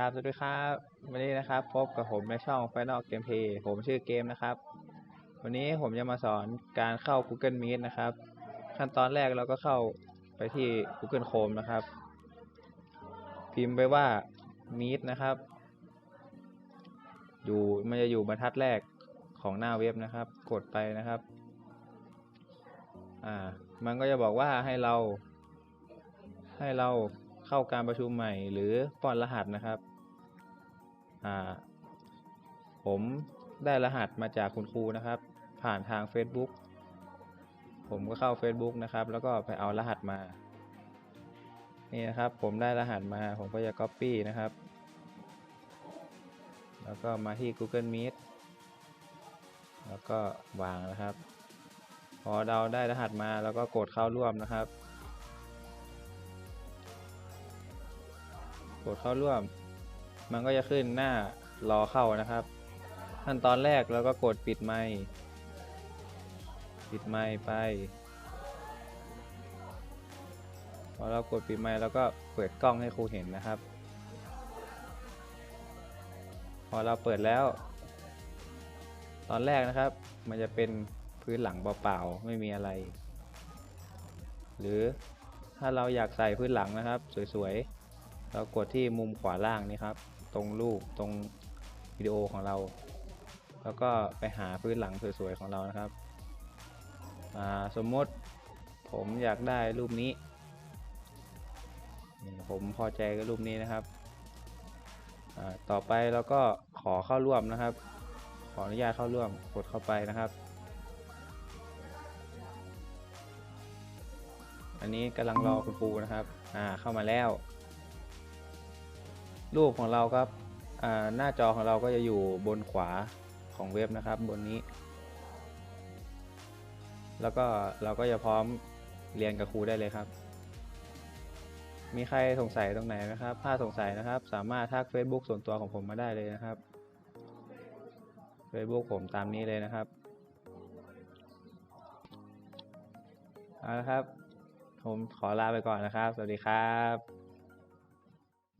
ครับสวัสดีครับวันนี้นะครับ พบกับผมในช่อง Final Gameplay ผมชื่อเกมนะครับ วันนี้ผมจะมาสอนการเข้า Google Meet นะครับ ขั้นตอนแรกเราก็เข้าไปที่ Google Chrome นะครับ พิมพ์ไปว่า Meet นะครับ อยู่มันจะอยู่บรรทัดแรกของหน้าเว็บนะครับ กดไปนะครับ อ่า มันก็จะบอกว่าให้เรา ให้เรา เข้าการประชุมใหม่ หรือป้อนรหัสนะครับอ่าผมได้รหัสมาจากคุณครูนะครับ ผ่านทาง Facebook ผมก็เข้า Facebook นะครับ แล้วก็ไปเอารหัสมา นี่นะครับ ผมได้รหัสมา ผมก็จะ Copy นะครับ แล้วก็มาที่ Google Meet แล้วก็วางนะครับ พอเราได้รหัสมาแล้วก็กดเข้าร่วมนะครับ กดเข้าร่วม มันก็จะขึ้นหน้ารอเข้านะครับ ขั้นตอนแรกเราก็กดปิดไมค์ปิดไมค์ไปพอเรากดปิดไมค์แล้วก็เปิดกล้องให้ครูเห็นนะครับ พอเราเปิดแล้ว ตอนแรกนะครับ มันจะเป็นพื้นหลังเปล่าๆไม่มีอะไร หรือถ้าเราอยากใส่พื้นหลังนะครับ สวยๆ เรากดที่มุมขวาล่างนี่ครับ ตรงรูปตรงวิดีโอของเรา แล้วก็ไปหาพื้นหลังสวยๆของเรานะครับอ่าสมมติผมอยากได้รูปนี้ ผมพอใจกับรูปนี้นะครับอ่าต่อไปเราก็ขอเข้าร่วมนะครับ ขออนุญาตเข้าร่วมกดเข้าไปนะครับ อันนี้กำลังรอคุณครูนะครับ อ่าเข้ามาแล้ว รูปของเราครับหน้าจอของเราก็จะอยู่บนขวาของเว็บนะครับบนนี้ แล้วก็เราก็จะพร้อมเรียนกับครูได้เลยครับ มีใครสงสัยตรงไหนนะครับ ถ้าสงสัยนะครับ สามารถทัก Facebook ส่วนตัวของผมมาได้เลยนะครับ Facebook ผมตามนี้เลยนะครับเอาละครับ ผมขอลาไปก่อนนะครับ สวัสดีครับ